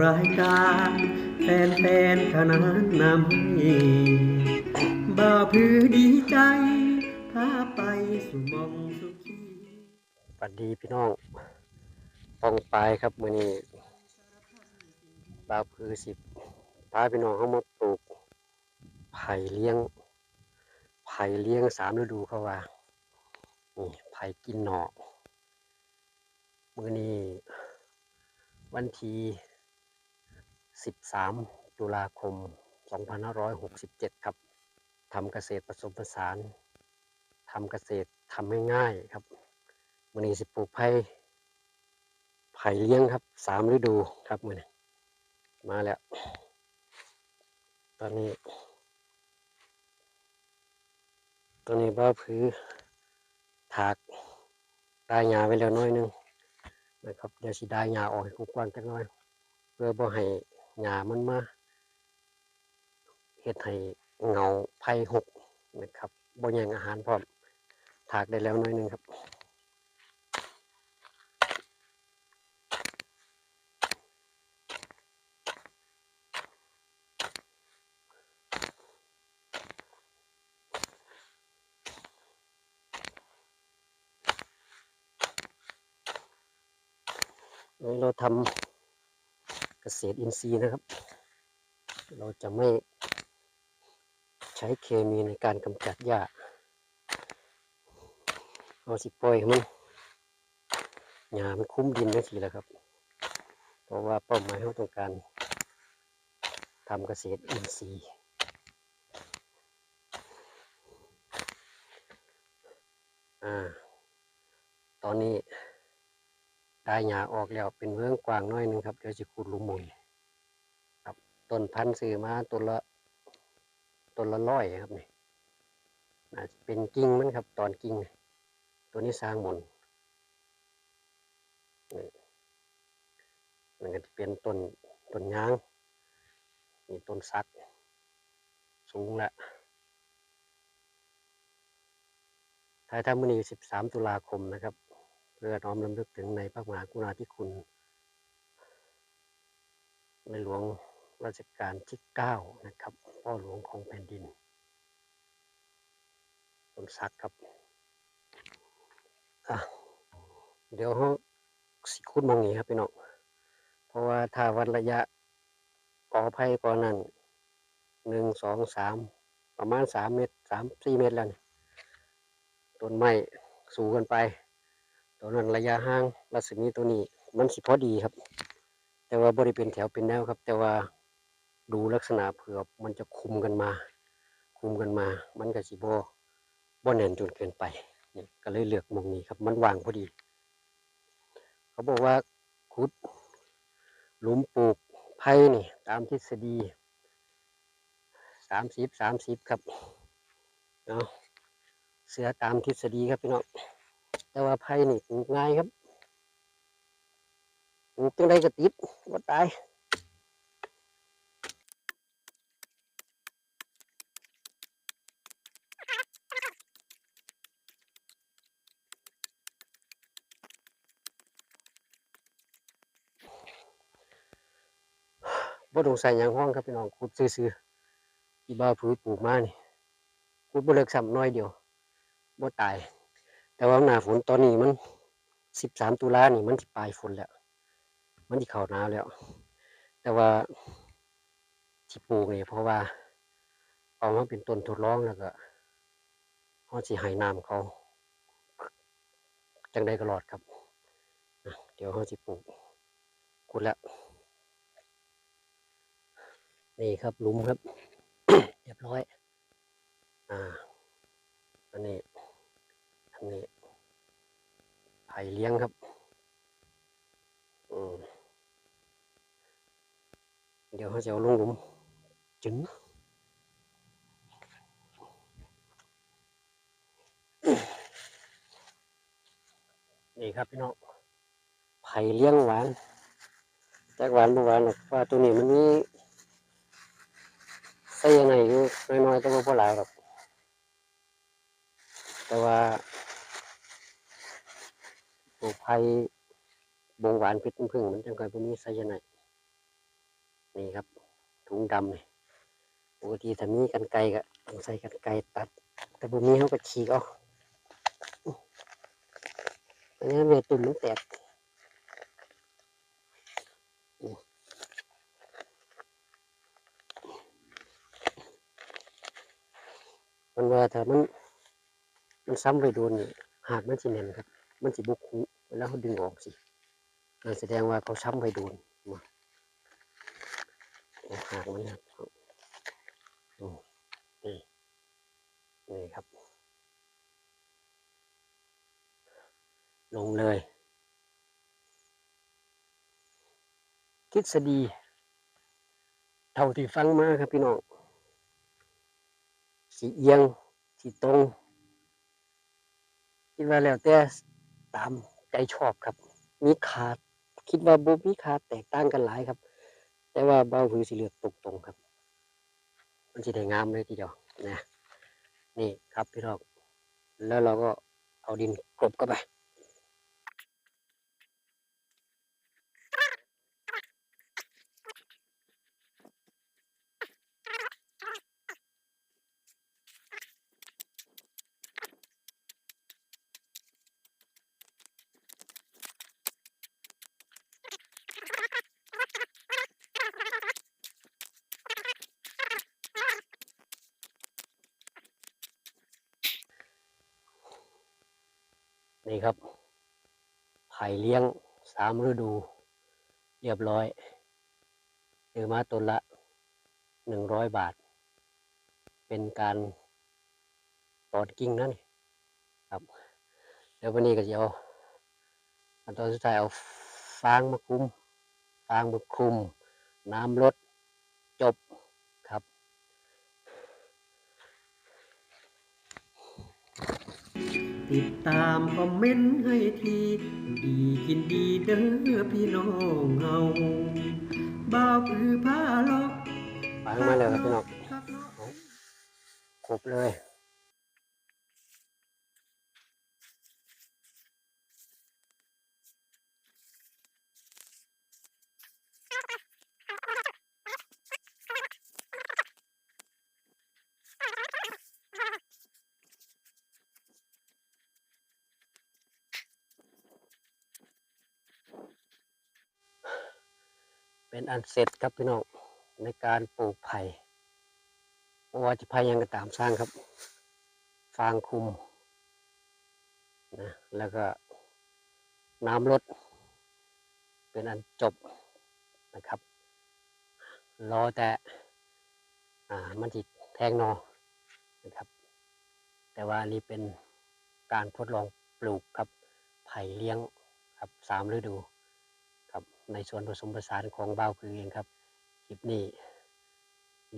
รายการแฟนแฟนๆขนานนำให้บ่าวพือดีใจพาไปสู่มองสุขีสวัสดีพี่น้องปองปลายครับมือนี้บ่าวพือสิบพาพี่น้องเข้ามาปลูกไผ่เลี้ยง ไผ่เลี้ยงสามฤดูเขาว่านี่ไผ่กินหน่อมือนี้วันที่ 13 ตุลาคม 2567 ครับทำเกษตรผสมผสานทำเกษตรทำง่ายๆครับมื่อนี้สิปลูกไผ่ไผ่เลี้ยงครับสามฤดูครับมื่อนมาแล้ว ตอนนี้ ตอนนี้บ้าพื้อถากได้หญ้าไว้แล้วน้อยหนึงนะครับเดี๋ยวสิได้หญ้าออกให้กว้างๆจักหน่อย เพื่อบ่ให้ หญ้ามันมาเฮ็ดให้เงาไผ่หกนะครับบ่แย่งอาหารพร้อมถากได้แล้วน้อยหนึงครับเราทำ เกษตรอินทรีย์นะครับ เราจะไม่ใช้เคมีในการกำจัดหญ้าเราสิปล่อยมันหญ้ามันคุ้มดินนั่นสิแหละครับ เพราะว่าเป้าหมายเราต้องการทำเกษตรอินทรีย์อ่าตอนนี้ ได้หญ้าออกแล้วเป็นเมืองกว้างน้อยหนึงครับเดี๋ยวจะขุดลุมมุยครับต้นพันธุ์ซื้อมาต้นละต้นละร้อยครับนี่น่าจะเป็นกิ่งมันครับ ตอนกิ่งตัวนี้สร้างมนนี่มันก็จะเป็นต้นต้นยางนี่ต้นสัก สูงละท้ายทำมือนี้13 ตุลาคมนะครับ เพื่อน้อมรำลึกถึงในพระมหากรุณาธิคุณ ในหลวงรัชกาลที่เก้านะครับ พ่อหลวงของแผ่นดินต้นสักครับเดี๋ยวเขาสิคุดมองนี้ครับพี่น้อง เพราะว่าถ้าวัดระยะกอไผ่กอนั้นหนึ่งสองสามประมาณสามเมตรสามสี่เมตรแล้วนี่ต้นไม้สูงกันไป ตัวนั้นระยะห่างรัศมีตัวนี้มันสิพอดีครับ แต่ว่าบริเป็นแถวเป็นแนวครับ แต่ว่าดูลักษณะเผื่อมันจะคุมกันมา คุมกันมา มันก็สิบ่บ่แน่นจนเกินไปเนี่ยก็เลยเลือกมุมนี้ครับ มันวางพอดี เขาบอกว่าขุดหลุมปลูกไผ่นี่ ตามทฤษฎีสามสิบสามสิบครับเนาะเสือตามทฤษฎีครับพี่น้อง แต่ว่าไผ่นี่ปลูกง่ายครับปลูกจังไดก็ติดว่าตายบ่ต้องใส่ยางห้องครับพี่น้องขุดซื่อๆที่บ้าผือปลูกมานี่ขุดบ่เลิกซ้ำน้อยเดียวบ่ตาย แต่ว่าหน้าฝนตอนนี้มันสิบสามตุลานี่มันปลายฝนแล้ว มันที่เข้าหนาวแล้ว แต่ว่าที่ปลูกนี่เพราะว่าเอามาเป็นต้นทดลองแล้วก็เขาสิให้น้ำเขา จังได้ก็รอดครับ เดี๋ยวเขาสิปลูกขุดแล้วนี่ครับลุมครับ เรียบร้อย อ่า อันนี้ นนี้ไผ่เลี้ยงครับ อืมเดี๋ยวเขาจะเอาลงหลุมจึงนี่ครับพี่น้องไผ่เลี้ยงหวานจากหวานบ่หวานหรอกว่าตัวนี้มันมีใส่ยังไงอยู่น้อยๆแต่ว่าพอหลายหรอกแต่ว่า ลูกไผ่บงหวานพิษพึ่งมันจังค่อยบ่มีไซยาไนนี่ครับ ถุงดำนี่ปกติถ้ามีกันไกรก็ต้องใส่กันไกรตัด แต่บ่มีเขาก็ฉีกเอาอันนี้เวตุ่มมันแตกมันว่าถ้ามัน มันซ้ำไปโดนหากมันสิแน่นครับ มันสิบุกหู เวลาเขาดึงออกสินั่นแสดงว่าเขาซ้ำไปโดนมาหากมันนะครับนี่นี่ครับ ลงเลยทฤษฎีเท่าที่ฟังมาครับพี่น้องสีเอียงสีตรงคิดว่าแล้วแต่ตาม ใจชอบครับ มีขาดคิดว่าบ่มีขาดแตกต่างกันหลายครับ แต่ว่าเบาหือสีเหลือกตรงๆครับ มันจะได้งามเลยทีเดียวนะนี่ครับพี่น้องแล้วเราก็เอาดินกลบเข้าไป นี่ครับ ไผ่เลี้ยงสามฤดู เรียบร้อยซื้อมาต้นละหนึ่งร้อยบาท เป็นการตอดกิ่งนั่นครับเดี๋ยววันนี้ก็จะเอาอันตอนสุดท้ายเอาฟางมาคุม ฟางมาคลุม น้ำลดจบ ติดตามคอมเมนต์ให้ทีอยู่ดีกินดีเด้อพี่น้องเฮาบ่าวคือผ้าล็อกฟางมาเลยครับพี่น้องคักเนาะครบเลย เป็นอันเสร็จครับพี่น้องในการปลูกไผ่เพราะว่าจะไผ่ยังก็ตามสร้างครับ ฟางคุมนะแล้วก็น้ำลด เป็นอันจบนะครับ รอแต่อ่ามันจิแทงนอนะครับ แต่ว่านี่เป็นการทดลองปลูกครับไผ่เลี้ยงครับสามฤดู ในส่วนผสมผสานของเบ้าคือเองครับ คลิปนี้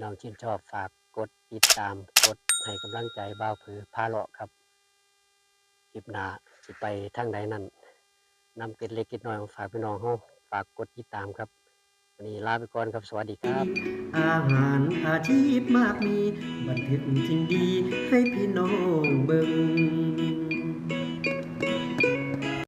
น้องชื่นชอบฝากกดติดตามกดให้กำลังใจเบ้าวคือพาเลาะครับคลิปหน้าสิไปทางใดนั่นนำเกร็ดเล็กเกร็ดน้อยมาฝากพี่น้องเฮาฝากกดติดตามครับวันนี้ลาไปก่อนครับสวัสดีครับ อาหารอาชีพมากมี บันทึกสิ่งดีให้พี่น้องเบิ่ง